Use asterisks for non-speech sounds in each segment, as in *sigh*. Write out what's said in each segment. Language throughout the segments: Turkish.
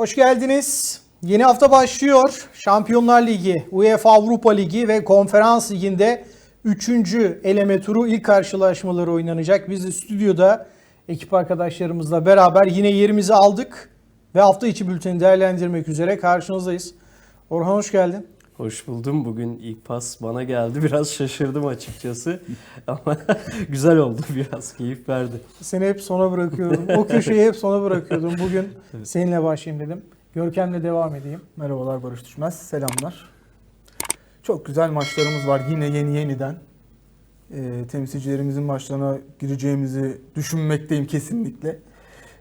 Hoş geldiniz. Yeni hafta başlıyor. Şampiyonlar Ligi, UEFA Avrupa Ligi ve Konferans Ligi'nde 3. eleme turu ilk karşılaşmaları oynanacak. Biz de stüdyoda ekip arkadaşlarımızla beraber yine yerimizi aldık ve hafta içi bülteni değerlendirmek üzere karşınızdayız. Orhan hoş geldin. Hoş buldum. Bugün ilk pas bana geldi. *laughs* Biraz şaşırdım açıkçası. *laughs* Ama *laughs* güzel oldu biraz. Keyif verdi. Seni hep sona bırakıyorum. O köşeyi hep sona bırakıyordum. Bugün seninle başlayayım dedim. Görkem'le devam edeyim. Merhabalar Barış Düşmez, selamlar. Çok güzel maçlarımız var yine yeni yeniden. Ee, temsilcilerimizin maçlarına gireceğimizi düşünmekteyim kesinlikle.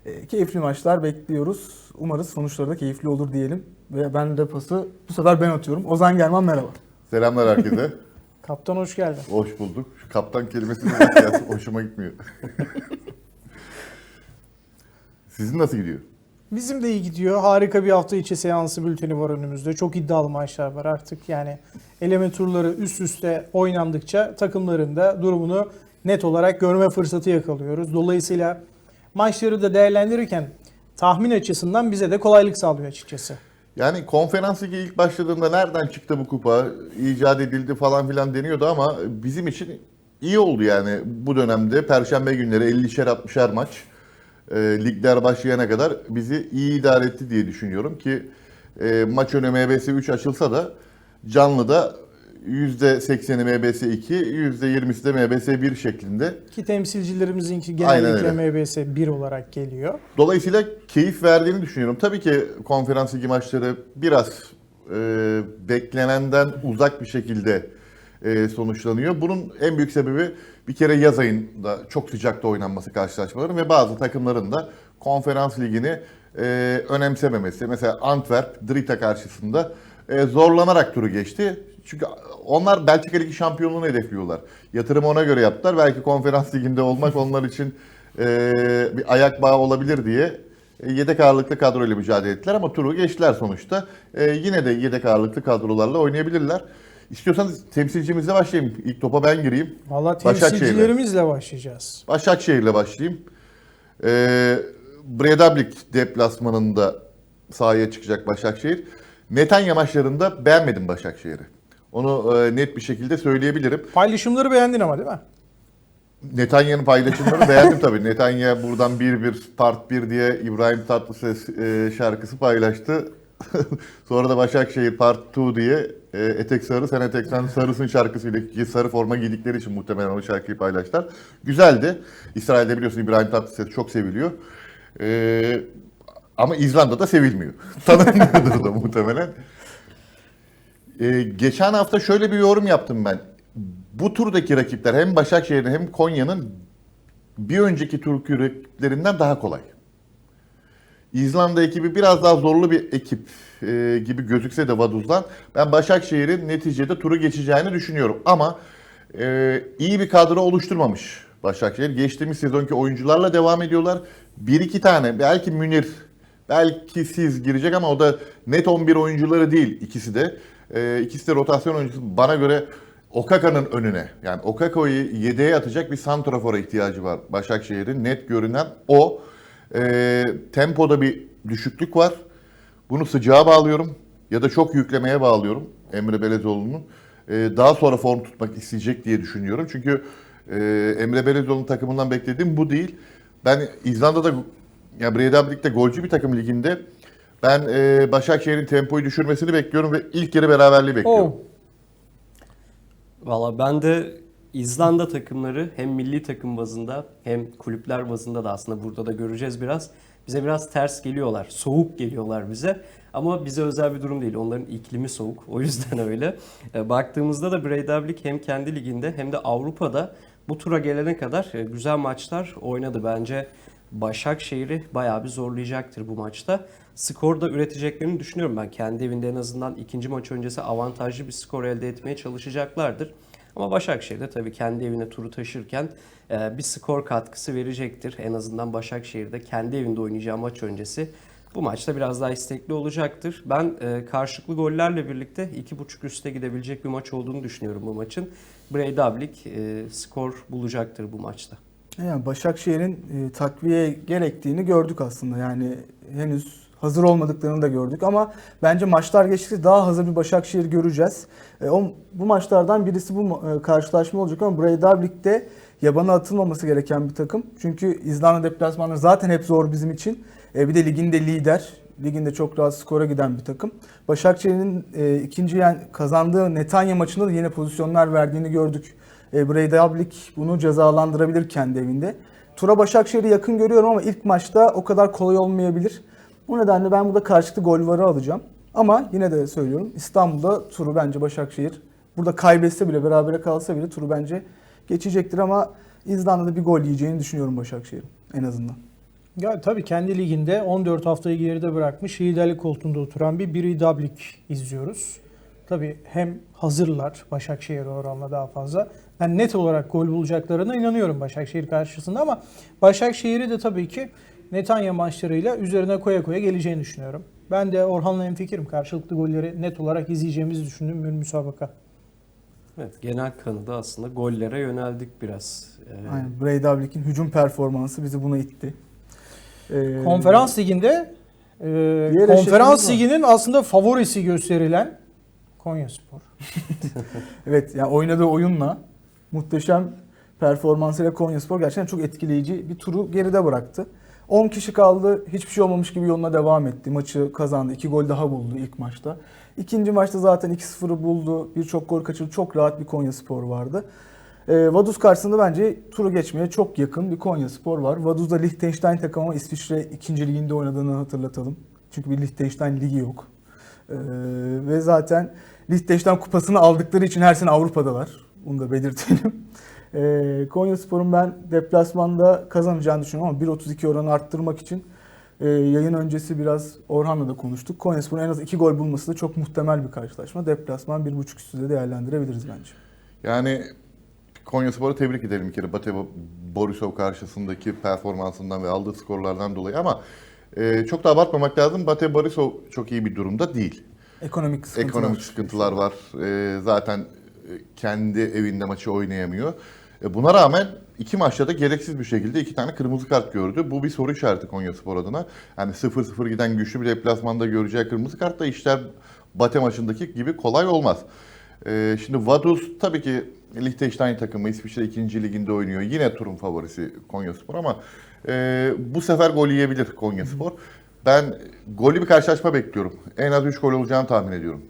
Ee, keyifli maçlar bekliyoruz. Umarız sonuçları da keyifli olur diyelim. Ve ben de pası bu sefer ben atıyorum. Ozan German merhaba. Selamlar herkese. *laughs* Kaptan hoş geldin. Hoş bulduk. Şu kaptan kelimesini ya, *laughs* hoşuma gitmiyor. *laughs* Sizin nasıl gidiyor? Bizim de iyi gidiyor. Harika bir hafta içi seansı bülteni var önümüzde. Çok iddialı maçlar var artık. Yani eleme turları üst üste oynandıkça takımların da durumunu net olarak görme fırsatı yakalıyoruz. Dolayısıyla maçları da değerlendirirken tahmin açısından bize de kolaylık sağlıyor açıkçası. Yani konferans ligi ilk başladığında nereden çıktı bu kupa, icat edildi falan filan deniyordu ama bizim için iyi oldu yani bu dönemde. Perşembe günleri 50'şer 60'er maç e, ligler başlayana kadar bizi iyi idare etti diye düşünüyorum ki e, maç önü MBS 3 açılsa da canlıda %80'i MBS 2, %20'si de MBS 1 şeklinde Ki temsilcilerimizinki Aynen genellikle MBS 1 olarak geliyor. Dolayısıyla keyif verdiğini düşünüyorum. Tabii ki konferans ligi maçları biraz e, beklenenden uzak bir şekilde e, sonuçlanıyor. Bunun en büyük sebebi bir kere yaz ayında çok sıcakta oynanması karşılaşmaların ve bazı takımların da konferans ligini e, önemsememesi. Mesela Antwerp, Drita karşısında e, zorlanarak turu geçti. Çünkü onlar Belçika Ligi şampiyonluğunu hedefliyorlar. Yatırımı ona göre yaptılar. Belki konferans liginde olmak onlar için e, bir ayak bağı olabilir diye e, yedek ağırlıklı kadroyla mücadele ettiler ama turu geçtiler sonuçta. E, yine de yedek ağırlıklı kadrolarla oynayabilirler. İstiyorsanız temsilcimizle başlayayım. İlk topa ben gireyim. Valla temsilcilerimizle başlayacağız. Başakşehir'le başlayayım. E, Bredablik deplasmanında sahaya çıkacak Başakşehir. Netanya maçlarında beğenmedim Başakşehir'i. Onu e, net bir şekilde söyleyebilirim. Paylaşımları beğendin ama değil mi? Netanya'nın paylaşımlarını beğendim tabii. Netanya buradan 1-1 part 1 diye İbrahim Tatlıses e, şarkısı paylaştı. *laughs* Sonra da Başakşehir part 2 diye e, etek sarı sen etek sen sarısın şarkısıyla ki sarı forma giydikleri için muhtemelen o şarkıyı paylaştılar. Güzeldi. İsrail'de biliyorsun İbrahim Tatlıses çok seviliyor. E, ama İzlanda'da sevilmiyor. *laughs* Tanınmıyordur da muhtemelen. E, geçen hafta şöyle bir yorum yaptım ben. Bu turdaki rakipler hem Başakşehir'in hem Konya'nın bir önceki tur rakiplerinden daha kolay. İzlanda ekibi biraz daha zorlu bir ekip e, gibi gözükse de Vaduz'dan ben Başakşehir'in neticede turu geçeceğini düşünüyorum. Ama e, iyi bir kadro oluşturmamış Başakşehir. Geçtiğimiz sezonki oyuncularla devam ediyorlar. Bir iki tane belki Münir belki siz girecek ama o da net 11 oyuncuları değil ikisi de. E, ikisi de rotasyon oyuncusu. Bana göre Okaka'nın önüne yani Okaka'yı yedeğe atacak bir santrafora ihtiyacı var Başakşehir'in. Net görünen o. E, tempoda bir düşüklük var. Bunu sıcağa bağlıyorum ya da çok yüklemeye bağlıyorum Emre Belezoğlu'nun. E, daha sonra form tutmak isteyecek diye düşünüyorum. Çünkü e, Emre Belezoğlu'nun takımından beklediğim bu değil. Ben İzlanda'da ya Breidablik'te golcü bir takım liginde ben e, Başakşehir'in tempoyu düşürmesini bekliyorum ve ilk yarı beraberliği bekliyorum. Oh. Valla ben de İzlanda takımları hem milli takım bazında hem kulüpler bazında da aslında burada da göreceğiz biraz. Bize biraz ters geliyorlar. Soğuk geliyorlar bize. Ama bize özel bir durum değil. Onların iklimi soğuk. O yüzden *laughs* öyle. E, Baktığımızda da Breidablik hem kendi liginde hem de Avrupa'da bu tura gelene kadar e, güzel maçlar oynadı. Bence Başakşehir'i bayağı bir zorlayacaktır bu maçta. Skor da üreteceklerini düşünüyorum ben. Kendi evinde en azından ikinci maç öncesi avantajlı bir skor elde etmeye çalışacaklardır. Ama Başakşehir de tabii kendi evine turu taşırken e, bir skor katkısı verecektir. En azından Başakşehir'de kendi evinde oynayacağı maç öncesi bu maçta biraz daha istekli olacaktır. Ben e, karşılıklı gollerle birlikte 2.5 üste gidebilecek bir maç olduğunu düşünüyorum bu maçın. Breidablik e, skor bulacaktır bu maçta. Yani Başakşehir'in e, takviye gerektiğini gördük aslında. Yani henüz Hazır olmadıklarını da gördük ama bence maçlar geçtikçe daha hazır bir Başakşehir göreceğiz. E, o, bu maçlardan birisi bu e, karşılaşma olacak ama Breidablik'te yabana atılmaması gereken bir takım. Çünkü İzlanda deplasmanları zaten hep zor bizim için. E, bir de liginde lider. Liginde çok rahat skora giden bir takım. Başakşehir'in e, ikinci yani kazandığı Netanya maçında da yine pozisyonlar verdiğini gördük. E, Breidablik bunu cezalandırabilir kendi evinde. Tura Başakşehir'i yakın görüyorum ama ilk maçta o kadar kolay olmayabilir. Bu nedenle ben burada karşılıklı gol varı alacağım. Ama yine de söylüyorum İstanbul'da turu bence Başakşehir burada kaybetse bile berabere kalsa bile turu bence geçecektir ama İzlanda'da bir gol yiyeceğini düşünüyorum Başakşehir'in en azından. Ya tabii kendi liginde 14 haftayı geride bırakmış liderlik koltuğunda oturan bir Biri Dablik izliyoruz. Tabii hem hazırlar Başakşehir oranla daha fazla. Ben net olarak gol bulacaklarına inanıyorum Başakşehir karşısında ama Başakşehir'i de tabii ki Netanya maçlarıyla üzerine koya koya geleceğini düşünüyorum. Ben de Orhan'la hemfikirim. Karşılıklı golleri net olarak izleyeceğimizi düşündüğüm bir müsabaka. Evet, genel kanıda aslında gollere yöneldik biraz. Ee, Aynen. Breidablik'in hücum performansı bizi buna itti. Ee, Konferans liginde e, konferans liginin aslında favorisi gösterilen Konyaspor. *laughs* Evet yani oynadığı oyunla muhteşem performansıyla Konyaspor gerçekten çok etkileyici bir turu geride bıraktı. 10 kişi kaldı. Hiçbir şey olmamış gibi yoluna devam etti. Maçı kazandı. 2 gol daha buldu ilk maçta. İkinci maçta zaten 2-0'ı buldu. Birçok gol kaçırdı. Çok rahat bir Konyaspor vardı. Ee, Vaduz karşısında bence turu geçmeye çok yakın bir Konyaspor var. Vaduz'da Liechtenstein takımı İsviçre 2. liginde oynadığını hatırlatalım. Çünkü bir Liechtenstein ligi yok. Ee, ve zaten Liechtenstein kupasını aldıkları için her sene Avrupa'dalar. Bunu da belirtelim. *laughs* Ee, Konyaspor'un ben deplasmanda kazanacağını düşünüyorum ama 1.32 oranı arttırmak için e, yayın öncesi biraz Orhan'la da konuştuk. Konyaspor'un en az 2 gol bulması da çok muhtemel bir karşılaşma. Deplasman 1.5 üstü de değerlendirebiliriz bence. Yani Konyaspor'u tebrik edelim bir kere Bate Borisov karşısındaki performansından ve aldığı skorlardan dolayı ama e, çok da abartmamak lazım. Bate Borisov çok iyi bir durumda değil. Ekonomik sıkıntılar. Ekonomik sıkıntılar var. E, zaten kendi evinde maçı oynayamıyor. E, buna rağmen iki maçta da gereksiz bir şekilde iki tane kırmızı kart gördü. Bu bir soru işareti Konyaspor adına. Yani 0-0 giden güçlü bir deplasmanda göreceği kırmızı kartla işler Bate maçındaki gibi kolay olmaz. E, şimdi Vaduz tabii ki Liechtenstein takımı İsviçre 2. liginde oynuyor. Yine turun favorisi Konyaspor ama e, bu sefer gol yiyebilir Konyaspor. Ben golü bir karşılaşma bekliyorum. En az 3 gol olacağını tahmin ediyorum.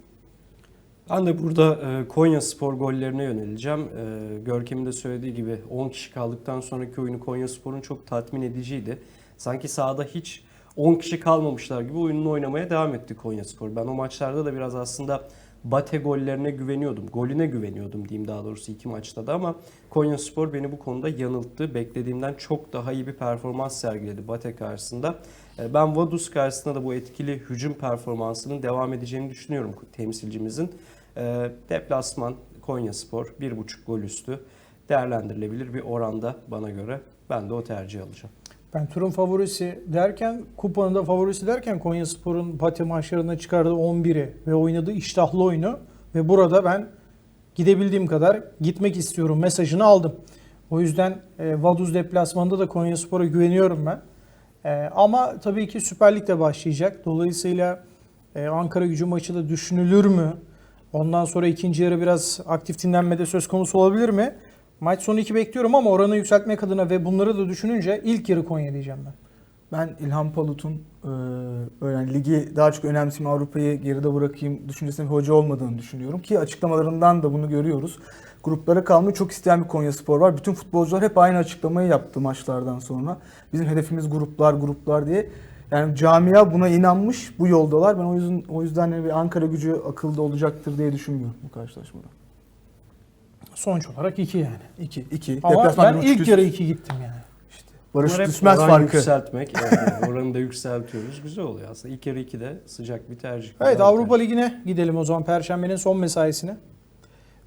Ben de burada e, Konya Spor gollerine yöneleceğim. E, Görkem'in de söylediği gibi 10 kişi kaldıktan sonraki oyunu Konya Spor'un çok tatmin ediciydi. Sanki sahada hiç 10 kişi kalmamışlar gibi oyununu oynamaya devam etti Konya Spor. Ben o maçlarda da biraz aslında Bate gollerine güveniyordum. Golüne güveniyordum diyeyim daha doğrusu iki maçta da ama Konya Spor beni bu konuda yanılttı. Beklediğimden çok daha iyi bir performans sergiledi Bate karşısında. E, Ben Vaduz karşısında da bu etkili hücum performansının devam edeceğini düşünüyorum temsilcimizin. E, Deplasman Konya Spor 1.5 gol üstü değerlendirilebilir bir oranda bana göre. Ben de o tercihi alacağım. Ben turun favorisi derken, kupanın da favorisi derken Konyaspor'un Pate maçlarında çıkardığı 11'i ve oynadığı iştahlı oyunu ve burada ben gidebildiğim kadar gitmek istiyorum mesajını aldım. O yüzden e, Vaduz deplasmanında da Konyaspor'a güveniyorum ben. E, ama tabii ki Süper Lig de başlayacak. Dolayısıyla e, Ankara gücü maçı da düşünülür mü? Ondan sonra ikinci yarı biraz aktif dinlenmede söz konusu olabilir mi? Maç sonu 2 bekliyorum ama oranı yükseltmek adına ve bunları da düşününce ilk yarı Konya diyeceğim ben. Ben İlhan Palut'un e, yani ligi daha çok önemseyeyim Avrupa'yı geride bırakayım düşüncesinde hoca olmadığını düşünüyorum. Ki açıklamalarından da bunu görüyoruz. Gruplara kalmayı çok isteyen bir Konya Spor var. Bütün futbolcular hep aynı açıklamayı yaptı maçlardan sonra. Bizim hedefimiz gruplar gruplar diye. Yani camia buna inanmış bu yoldalar. Ben o yüzden o yüzden hani bir Ankara gücü akılda olacaktır diye düşünmüyorum bu karşılaşmada. Sonuç olarak 2 yani. 2 2 Ama ben ilk yarı 2 gittim yani. işte Barış Düşmez oran farkı. yükseltmek. Evet, *laughs* oranı da yükseltiyoruz. Güzel oluyor aslında. İlk yarı 2'de sıcak bir tercih. Evet Avrupa tercih. Ligi'ne gidelim o zaman Perşembenin son mesaisine.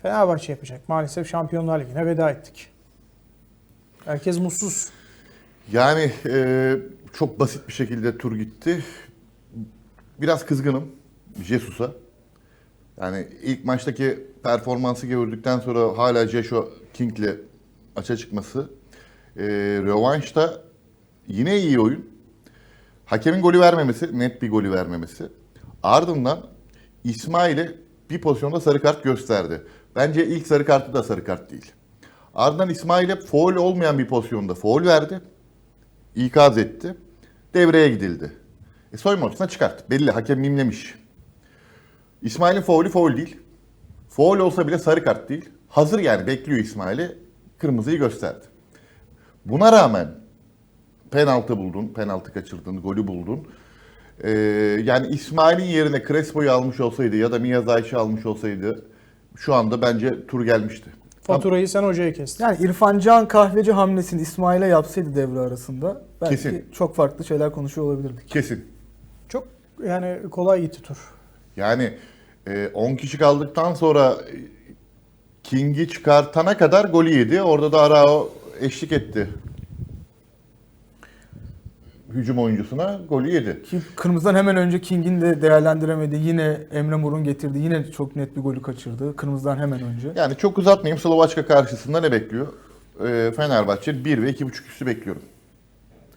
Fenerbahçe yapacak. Maalesef Şampiyonlar Ligi'ne veda ettik. Herkes mutsuz. Yani e, çok basit bir şekilde tur gitti. Biraz kızgınım Jesus'a. Yani ilk maçtaki performansı gördükten sonra hala Joshua King'le açığa çıkması. E, rövanşta yine iyi oyun. Hakemin golü vermemesi, net bir golü vermemesi. Ardından İsmail'e bir pozisyonda sarı kart gösterdi. Bence ilk sarı kartı da sarı kart değil. Ardından İsmail'e foul olmayan bir pozisyonda foul verdi. İkaz etti. Devreye gidildi. E odasına çıkart. Belli hakem mimlemiş. İsmail'in faulü faul değil. Faul olsa bile sarı kart değil. Hazır yani bekliyor İsmail'i. Kırmızıyı gösterdi. Buna rağmen penaltı buldun, penaltı kaçırdın, golü buldun. Ee, yani İsmail'in yerine Crespo'yu almış olsaydı ya da Miyazaki almış olsaydı şu anda bence tur gelmişti. Faturayı sen hocaya kestin. Yani İrfan Can kahveci hamlesini İsmail'e yapsaydı devre arasında belki Kesin. çok farklı şeyler konuşuyor olabilirdik. Kesin. Çok yani kolay gitti tur. Yani e, 10 kişi kaldıktan sonra e, King'i çıkartana kadar golü yedi. Orada da Arao eşlik etti. Hücum oyuncusuna golü yedi. Ki kırmızıdan hemen önce King'in de değerlendiremedi. Yine Emre Mor'un getirdi. Yine çok net bir golü kaçırdı. Kırmızıdan hemen önce. Yani çok uzatmayayım. Slovaçka karşısında ne bekliyor? E, Fenerbahçe 1 ve 2.5 üstü bekliyorum.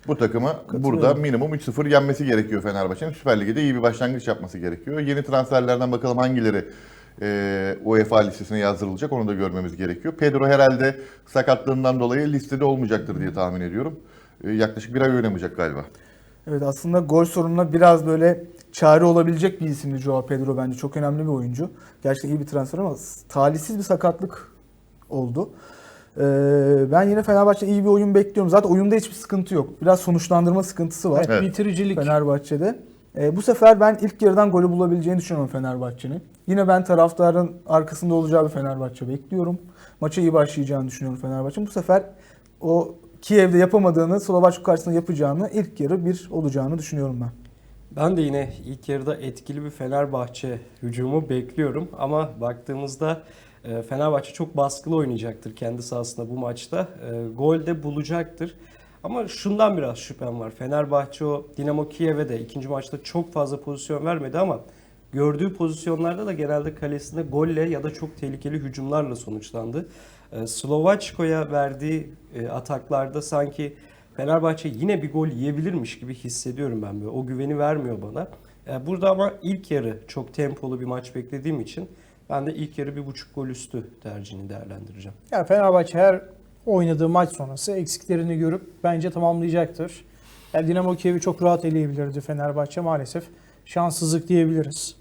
Bu takımı burada minimum 3-0 yenmesi gerekiyor Fenerbahçe'nin. Süper Lig'de iyi bir başlangıç yapması gerekiyor. Yeni transferlerden bakalım hangileri e, UEFA listesine yazdırılacak onu da görmemiz gerekiyor. Pedro herhalde sakatlığından dolayı listede olmayacaktır diye tahmin ediyorum. E, yaklaşık bir ay oynamayacak galiba. Evet aslında gol sorununa biraz böyle çare olabilecek bir isimdi Joao Pedro bence. Çok önemli bir oyuncu. Gerçekten iyi bir transfer ama talihsiz bir sakatlık oldu. Ee, ben yine Fenerbahçe iyi bir oyun bekliyorum. Zaten oyunda hiçbir sıkıntı yok. Biraz sonuçlandırma sıkıntısı var. Evet, bitiricilik. Fenerbahçe'de. Ee, bu sefer ben ilk yarıdan golü bulabileceğini düşünüyorum Fenerbahçe'nin. Yine ben taraftarın arkasında olacağı bir Fenerbahçe bekliyorum. Maça iyi başlayacağını düşünüyorum Fenerbahçe'nin. Bu sefer o Kiev'de yapamadığını Slovaçka karşısında yapacağını ilk yarı bir olacağını düşünüyorum ben. Ben de yine ilk yarıda etkili bir Fenerbahçe hücumu bekliyorum ama baktığımızda Fenerbahçe çok baskılı oynayacaktır kendi sahasında bu maçta. E, Gol de bulacaktır. Ama şundan biraz şüphem var. Fenerbahçe o Dinamo Kiev'e de ikinci maçta çok fazla pozisyon vermedi ama gördüğü pozisyonlarda da genelde kalesinde golle ya da çok tehlikeli hücumlarla sonuçlandı. E, Slovaçko'ya verdiği e, ataklarda sanki Fenerbahçe yine bir gol yiyebilirmiş gibi hissediyorum ben böyle. O güveni vermiyor bana. Burada ama ilk yarı çok tempolu bir maç beklediğim için ben de ilk yarı bir buçuk gol üstü tercihini değerlendireceğim. Yani Fenerbahçe her oynadığı maç sonrası eksiklerini görüp bence tamamlayacaktır. Yani Dinamo Kiev'i çok rahat eleyebilirdi Fenerbahçe maalesef. Şanssızlık diyebiliriz.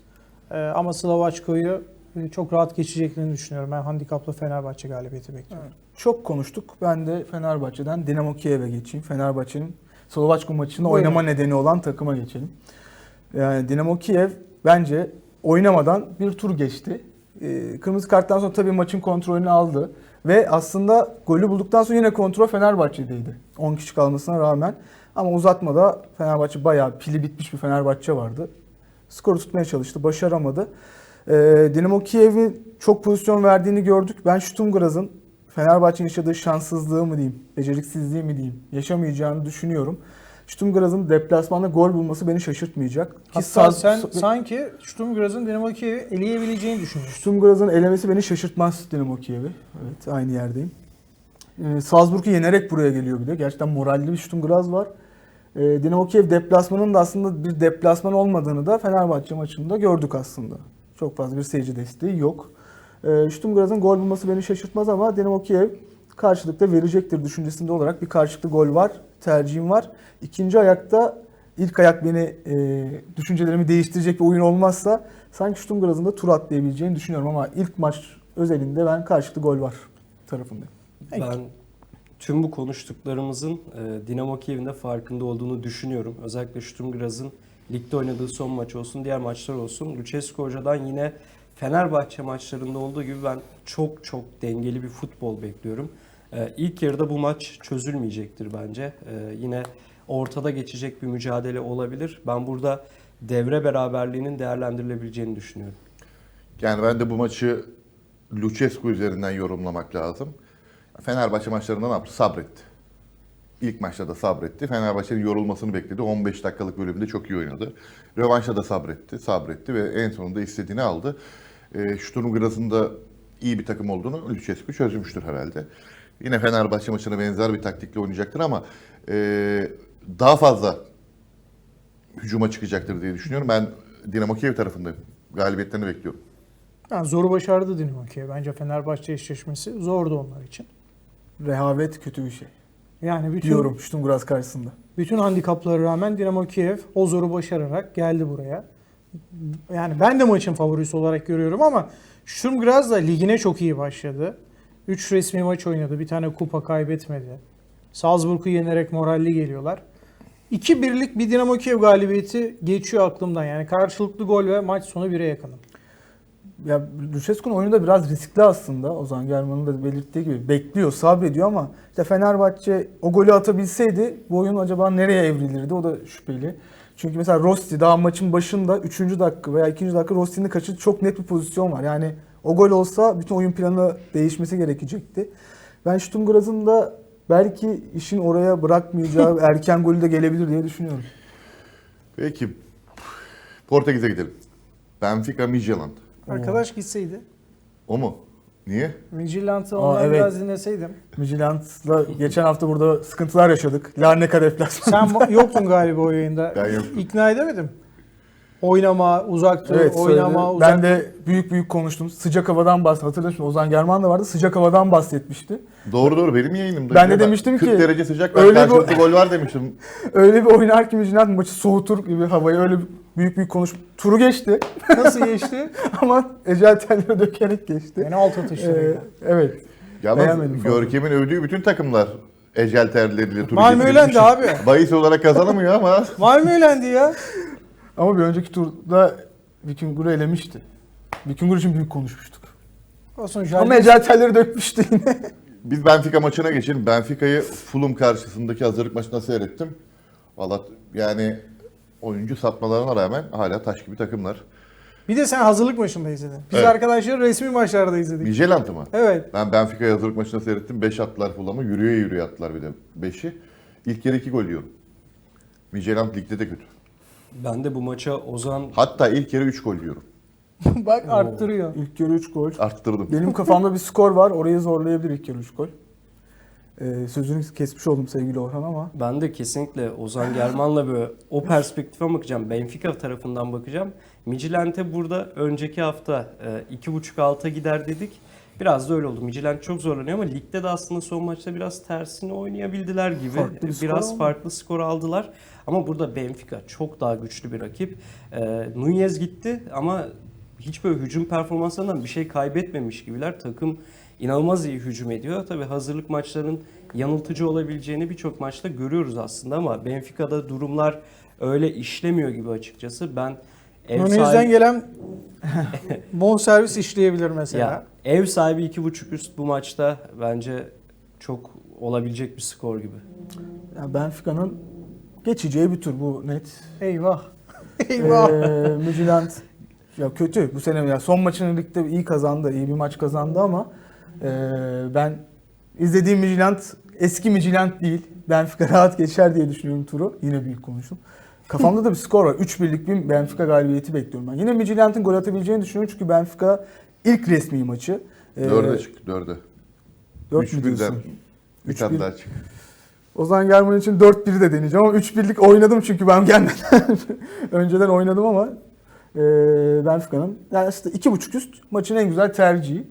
Ee, ama Slovaçko'yu e, çok rahat geçeceklerini düşünüyorum. Ben handikaplı Fenerbahçe galibiyeti bekliyorum. Çok konuştuk. Ben de Fenerbahçe'den Dinamo Kiev'e geçeyim. Fenerbahçe'nin Slovaçka maçında Buyurun. oynama nedeni olan takıma geçelim. Yani Dinamo Kiev bence oynamadan bir tur geçti. Ee, Kırmızı karttan sonra tabii maçın kontrolünü aldı. Ve aslında golü bulduktan sonra yine kontrol Fenerbahçe'deydi. 10 kişi kalmasına rağmen. Ama uzatmada Fenerbahçe bayağı pili bitmiş bir Fenerbahçe vardı. Skoru tutmaya çalıştı, başaramadı. Ee, Dinamo Kiev'in çok pozisyon verdiğini gördük. Ben Sturm Fenerbahçe'nin yaşadığı şanssızlığı mı diyeyim, beceriksizliği mi diyeyim, yaşamayacağını düşünüyorum. Sturm deplasmanda gol bulması beni şaşırtmayacak. Ki Hatta Saz- sen sanki Sturm Graz'ın Dinamo Kiev'i eleyebileceğini düşünüyorsun. Sturm elemesi beni şaşırtmaz Dinamo Kiev'i. Evet, aynı yerdeyim. Ee, Salzburg'u yenerek buraya geliyor bir de. Gerçekten moralli bir Sturm Graz var. Ee, Dinamo Kiev deplasmanın da aslında bir deplasman olmadığını da Fenerbahçe maçında gördük aslında. Çok fazla bir seyirci desteği yok. Ee, Sturm Graz'ın gol bulması beni şaşırtmaz ama Dinamo Kiev karşılıkta verecektir düşüncesinde olarak bir karşılıklı gol var. Tercihim var. İkinci ayakta ilk ayak beni e, düşüncelerimi değiştirecek bir oyun olmazsa sanki Sturm Graz'ın da tur atlayabileceğini düşünüyorum ama ilk maç özelinde ben karşılıklı gol var tarafındayım. Peki. Ben tüm bu konuştuklarımızın e, Dinamo Kiev'in de farkında olduğunu düşünüyorum. Özellikle Sturm Graz'ın ligde oynadığı son maç olsun, diğer maçlar olsun. Lucescu Hoca'dan yine Fenerbahçe maçlarında olduğu gibi ben çok çok dengeli bir futbol bekliyorum. E, ilk yarıda bu maç çözülmeyecektir bence. E, yine ortada geçecek bir mücadele olabilir. Ben burada devre beraberliğinin değerlendirilebileceğini düşünüyorum. Yani ben de bu maçı Lucescu üzerinden yorumlamak lazım. Fenerbahçe maçlarında ne yaptı? Sabretti. İlk maçta da sabretti. Fenerbahçe'nin yorulmasını bekledi. 15 dakikalık bölümde çok iyi oynadı. Rövanşta da sabretti, sabretti ve en sonunda istediğini aldı. E, Sturm Graz'ın da iyi bir takım olduğunu Lucescu çözmüştür herhalde. Yine Fenerbahçe maçına benzer bir taktikle oynayacaktır ama e, daha fazla hücuma çıkacaktır diye düşünüyorum. Ben Dinamo Kiev tarafındayım. Galibiyetlerini bekliyorum. Yani zoru başardı Dinamo Kiev. Bence Fenerbahçe eşleşmesi zordu onlar için. Rehavet kötü bir şey. Yani bütün Diyorum Sturmgras karşısında. bütün handikaplara rağmen Dinamo Kiev o zoru başararak geldi buraya. Yani ben de maçın favorisi olarak görüyorum ama Sturm Graz da ligine çok iyi başladı. 3 resmi maç oynadı. Bir tane kupa kaybetmedi. Salzburg'u yenerek moralli geliyorlar. 2-1'lik bir Dinamo Kiev galibiyeti geçiyor aklımdan. Yani karşılıklı gol ve maç sonu 1'e yakınım. Ya Lucescu'nun oyunu da biraz riskli aslında. Ozan German'ın da belirttiği gibi bekliyor, sabrediyor ama işte Fenerbahçe o golü atabilseydi bu oyun acaba nereye evrilirdi o da şüpheli. Çünkü mesela Rossi daha maçın başında 3. dakika veya 2. dakika Rossi'nin kaçırdığı çok net bir pozisyon var. Yani o gol olsa bütün oyun planı değişmesi gerekecekti. Ben Sturm Graz'ın da belki işin oraya bırakmayacağı *laughs* erken golü de gelebilir diye düşünüyorum. Peki Portekiz'e gidelim. Benfica Midtjylland. Arkadaş gitseydi. O mu? Niye? Midtjylland'ı Aa, ondan evet. biraz dinleseydim. Midtjylland'la geçen hafta burada sıkıntılar yaşadık. Larnaca deplasmanı. Sen yoktun galiba o yayında. Ben yoktum. İkna edemedim. Oynama, uzak dur, Evet, oynama, söyledi. uzak Ben de büyük büyük konuştum. Sıcak havadan bahsetti. Hatırlıyorsun Ozan German da vardı. Sıcak havadan bahsetmişti. Doğru doğru benim yayınımda. Ben de demiştim 40 ki, derece sıcak öyle bir- gol var demiştim. *laughs* Öyle bir oynar ki Midtjylland maçı soğutur gibi havayı öyle büyük büyük konuş. Turu geçti Nasıl *laughs* geçti? ama ecel telleri dökerek geçti. Penaltı Ee, atışlarıyla. evet. Yalnız. Görkem'in övdüğü bütün takımlar ecel terleriyle turu Malmö geçirmiş. ölendi abi. Bahis olarak kazanamıyor ama Malmö ölendi ya. *laughs* Ama bir önceki turda Vikingur'u elemişti. Vikingur için büyük konuşmuştuk. Olsun Ama Jalgiris. ecel telleri dökmüştü yine. *laughs* biz Benfica maçına geçelim. Benfica'yı Fulham karşısındaki hazırlık maçında seyrettim. Valla yani oyuncu satmalarına rağmen hala taş gibi takımlar. Bir de sen hazırlık maçında izledin. Biz Evet. arkadaşlar resmi maçlarda izledik. Midtjylland mı? Evet. Ben Benfica'yı hazırlık maçında seyrettim. 5 attılar Fulham'ı. Yürüye yürüye attılar bir de 5'i. İlk yarı 2 gol yiyorum. Midtjylland ligde de kötü. Ben de bu maça Ozan Hatta ilk yarı 3 gol yiyorum. *laughs* Bak arttırıyor. İlk yarı 3 gol. Arttırdım. Benim kafamda bir skor var. Orayı zorlayabilir ilk yarı 3 gol. Ee, sözünü kesmiş oldum sevgili Orhan ama. Ben de kesinlikle Ozan German'la böyle o perspektife bakacağım. Benfica tarafından bakacağım. Midtjylland'e burada önceki hafta e, 2.5 alta gider dedik. Biraz da öyle oldu. Midtjylland çok zorlanıyor ama ligde de aslında son maçta biraz tersini oynayabildiler gibi. Farklı bir skor biraz ama. farklı skor aldılar. Ama burada Benfica çok daha güçlü bir rakip. E, Nunez gitti ama hiç böyle hücum performanslarından bir şey kaybetmemiş gibiler. Takım inanılmaz iyi hücum ediyor. Tabii hazırlık maçlarının yanıltıcı olabileceğini birçok maçta görüyoruz aslında ama Benfica'da durumlar öyle işlemiyor gibi açıkçası. Ben ev Nunez'den sahibi, gelen *laughs* bon servis işleyebilir mesela. ya, ev sahibi iki buçuk üst bu maçta bence çok olabilecek bir skor gibi. Ya Benfica'nın geçeceği bir tur bu net. Eyvah. *laughs* Eyvah. Ee, Midtjylland ya kötü bu sene ya son maçını ligde iyi kazandı, iyi bir maç kazandı ama e, ben izlediğim Midtjylland eski Midtjylland değil. Benfica rahat geçer diye düşünüyorum turu. Yine büyük konuştum. Kafamda da bir skor var. 3-1'lik bir Benfica galibiyeti bekliyorum ben. Yine Midtjylland'ın gol atabileceğini düşünüyorum çünkü Benfica ilk resmi maçı. Ee, 4'e çık 4'e. dört Üç mü diyorsun? Bir tane daha çık. Ozan German için 4-1 de deneyeceğim ama 3-1'lik oynadım çünkü ben gelmeden *laughs* önceden oynadım ama e, Benfica'nın yani işte 2.5 üst maçın en güzel tercihi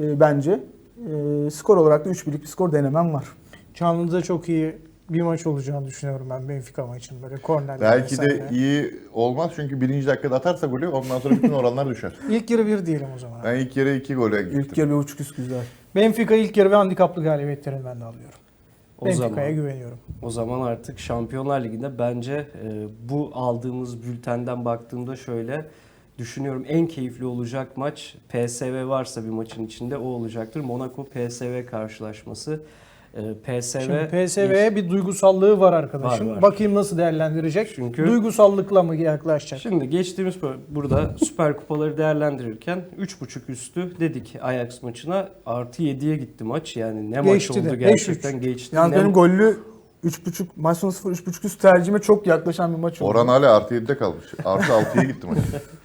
e, bence. E, skor olarak da 3-1'lik bir skor denemem var. Canlı'da çok iyi bir maç olacağını düşünüyorum ben Benfica maçının böyle kornerler Belki de iyi olmaz çünkü birinci dakikada atarsa golü ondan sonra bütün oranlar düşer. *laughs* İlk yarı bir diyelim o zaman. Ben ilk yarı 2 gole gittim. İlk yarı 1.5 üst güzel. Benfica ilk yarı ve handikaplı galibiyetlerini ben de alıyorum. O Benfica'ya zaman güveniyorum. o zaman artık Şampiyonlar Ligi'nde bence e, bu aldığımız bültenden baktığımda şöyle düşünüyorum en keyifli olacak maç PSV varsa bir maçın içinde o olacaktır. Monaco PSV karşılaşması. E, PSV Şimdi PSV'ye bir duygusallığı var arkadaşım. Var, var. Bakayım nasıl değerlendirecek. Çünkü- Duygusallıkla mı yaklaşacak? Şimdi geçtiğimiz bu- burada süper kupaları değerlendirirken 3.5 üstü dedik Ajax maçına. Artı 7'ye gitti maç. Yani ne maç Geçti de, oldu 5-3. gerçekten geçti. Ne- benim gollü 3.5 maç sonu 0 3.5 üst tercihime çok yaklaşan bir maç oldu. Oran hala artı 7'de kalmış. Artı 6'ya gitti maç. *laughs*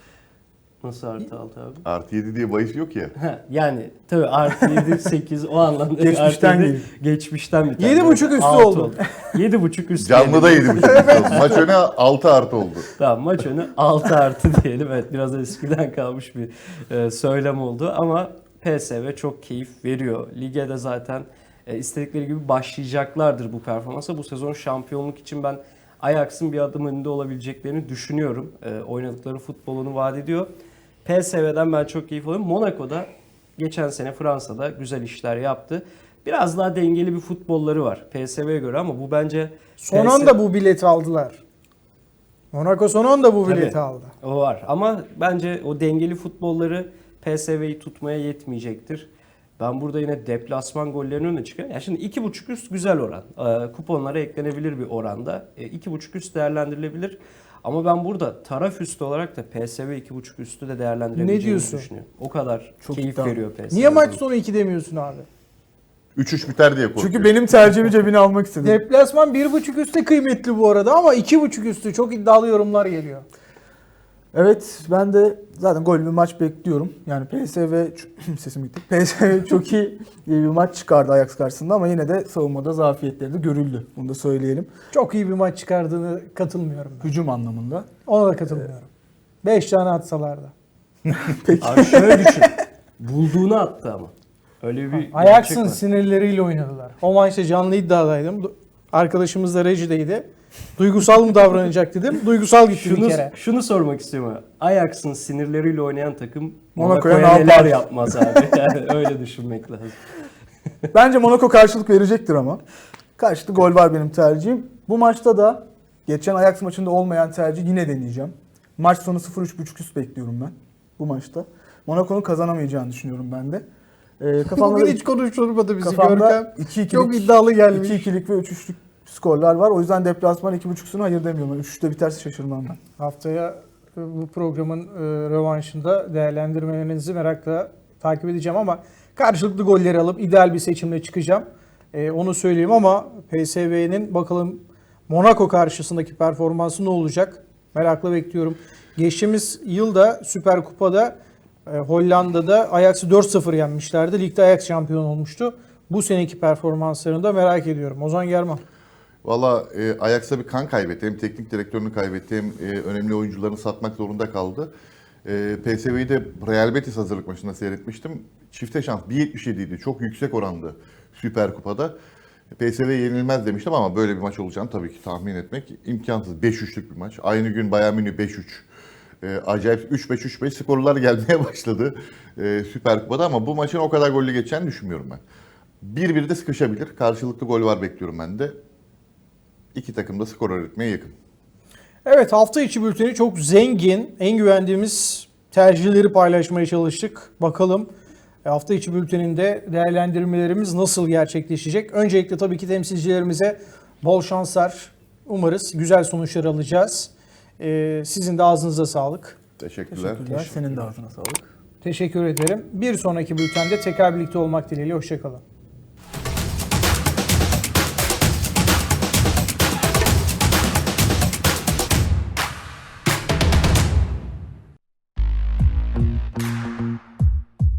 Nasıl artı 6 abi? Artı 7 diye bahis yok ya. Ha, yani tabii artı 7, 8 *laughs* o anlamda. Geçmişten artı geliyor. Geçmişten bir tane. Yedi buçuk üstü Altı oldu. 7,5 üstü. Canlıda diyelim. 7.5 oldu. *laughs* Maç önü 6 artı oldu. Tamam maç önü 6 artı diyelim. Evet biraz eskiden kalmış bir e, söylem oldu ama PSV çok keyif veriyor. Lige de zaten e, istedikleri gibi başlayacaklardır bu performansa. Bu sezon şampiyonluk için ben Ajax'ın bir adım önünde olabileceklerini düşünüyorum. E, oynadıkları futbolunu vaat ediyor. PSV'den ben çok keyif alıyorum. Monaco'da geçen sene Fransa'da güzel işler yaptı. Biraz daha dengeli bir futbolları var PSV'ye göre ama bu bence Son PSV anda bu bileti aldılar. Monaco son anda bu Tabii. bileti aldı. O var ama bence o dengeli futbolları PSV'yi tutmaya yetmeyecektir. Ben burada yine deplasman gollerinin önüne çıkıyorum. Ya şimdi 2.5 üst güzel oran. Ee, kuponlara eklenebilir bir oranda. E, 2.5 üst değerlendirilebilir. Ama ben burada taraf üstü olarak da PSV 2.5 üstü de değerlendirebileceğimi Ne diyorsun? düşünüyorum. O kadar Çok keyif iddialı. veriyor PSV. Niye maç sonu 2 demiyorsun abi? 3-3 biter diye korkuyorum. Çünkü benim tercihimi cebine almak istedim. Deplasman 1.5 üstü kıymetli bu arada ama 2.5 üstü çok iddialı yorumlar geliyor. Evet ben de zaten gol bir maç bekliyorum. Yani PSV *clears throat* sesim gitti. *laughs* PSV çok iyi bir maç çıkardı Ajax karşısında ama yine de savunmada zafiyetleri de görüldü. Bunu da söyleyelim. Çok iyi bir maç çıkardığını katılmıyorum ben. Hücum anlamında. Ona da katılmıyorum. 5 tane atsalardı. *laughs* Abi şöyle düşün. Bulduğunu attı ama. Öyle bir Ajax'ın sinirleriyle oynadılar. O maçta canlı iddiadaydım. Arkadaşımız da rejideydi. Duygusal mı davranacak dedim. Duygusal gitti bir Şunu, kere. şunu sormak istiyorum. Ajax'ın sinirleriyle oynayan takım Monaco'ya ne neler yapar? yapmaz abi. *laughs* Yani öyle düşünmek lazım. Bence Monaco karşılık verecektir ama. Karşılıklı gol var benim tercihim. Bu maçta da geçen Ajax maçında olmayan tercih yine deneyeceğim. Maç sonu 0-3.5 üst bekliyorum ben bu maçta. Monaco'nun kazanamayacağını düşünüyorum ben de. Ee, *laughs* kafamda Bugün hiç konuşturmadı bizi kafamda Görkem. 2-2'lik, Çok iddialı gelmiş. 2-2'lik ve 3-3'lük skorlar var. O yüzden deplasman 2.5'sunu hayır demiyorum. 3'te biterse şaşırmam ben. Haftaya e, bu programın e, rövanşında değerlendirmelerinizi merakla takip edeceğim ama karşılıklı golleri alıp ideal bir seçimle çıkacağım. E, onu söyleyeyim ama PSV'nin bakalım Monaco karşısındaki performansı ne olacak? Merakla bekliyorum. Geçtiğimiz yılda Süper Kupa'da Hollanda'da Ajax'ı 4-0 yenmişlerdi. Ligde Ajax şampiyon olmuştu. Bu seneki performanslarını da merak ediyorum. Ozan German. Valla e, Ajax'a bir kan kaybetti. Hem teknik direktörünü kaybetti hem e, önemli oyuncularını satmak zorunda kaldı. E, PSV'yi de Real Betis hazırlık maçında seyretmiştim. Çifte şans 1.77 idi. Çok yüksek orandı Süper Kupa'da. PSV yenilmez demiştim ama böyle bir maç olacağını tabii ki tahmin etmek imkansız. 5-3'lük bir maç. Aynı gün Bayern Münih 5-3. E, acayip 3-5-3-5 skorlar *laughs* gelmeye başladı e, Süper Kupa'da ama bu maçın o kadar gollü geçeceğini düşünmüyorum ben. 1-1 de sıkışabilir. Karşılıklı gol var bekliyorum ben de. İki takım da skor üretmeye yakın. Evet hafta içi bülteni çok zengin. En güvendiğimiz tercihleri paylaşmaya çalıştık. Bakalım e, hafta içi bülteninde değerlendirmelerimiz nasıl gerçekleşecek? Öncelikle tabii ki temsilcilerimize bol şanslar. Umarız güzel sonuçlar alacağız. E, Sizin de ağzınıza sağlık. Teşekkürler. Teşekkürler. Senin de ağzına sağlık. Teşekkür ederim. Bir sonraki bültende tekrar birlikte olmak dileğiyle. Hoşçakalın.